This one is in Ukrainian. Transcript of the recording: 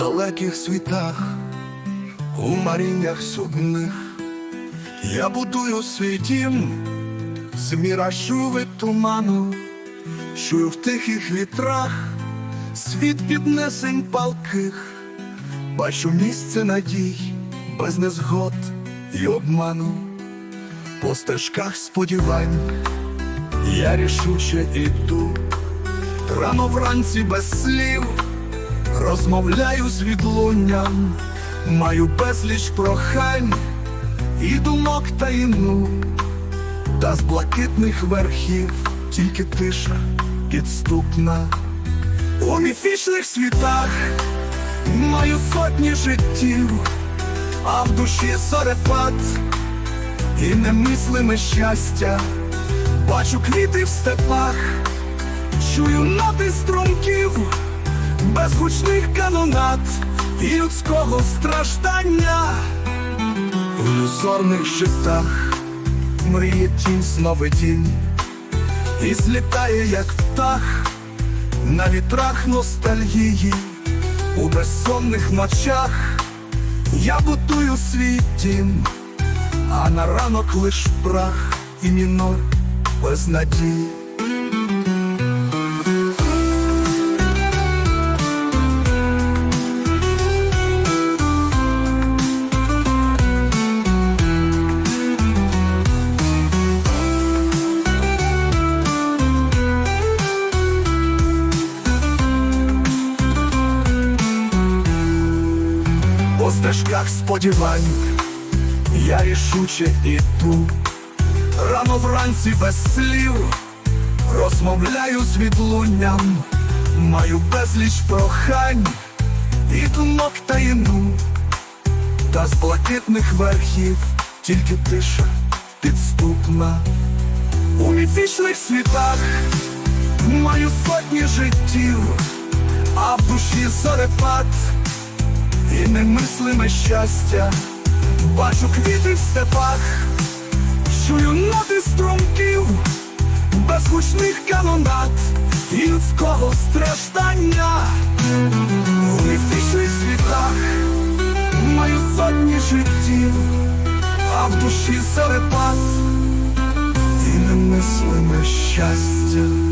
далеких світах, у маріннях судних, я будую свій дім, з міражу від туману, чую в тихих вітрах, світ піднесень палких, бачу місце надій, без незгод і обману, по стежках сподівань, я рішуче іду, рано вранці без слів. Розмовляю з відлунням, маю безліч прохань і думок таїну, та з блакитних верхів тільки тиша підступна. У міфічних світах маю сотні життів, а в душі зорепад і немислиме щастя. Бачу квіти в степах, чую ноти струмків гучних канонат і людського страждання. В ілюзорних житах мріє тінь сновидінь і злітає, як птах, на вітрах ностальгії, у безсонних ночах я будую свій дім, а на ранок лиш прах і мінор без надії. По стежках сподівань я рішуче іду, рано вранці без слів розмовляю з відлунням, маю безліч прохань і думок таїну, та з блакитних верхів тільки тиша підступна. У міфічних світах маю сотні життів, а в душі зорепад і немислиме щастя, бачу квіти в степах, чую ноти струмків, без гучних канонат людського страждання. У міфічних світах маю сотні життів, а в душі зарепат і немислиме щастя.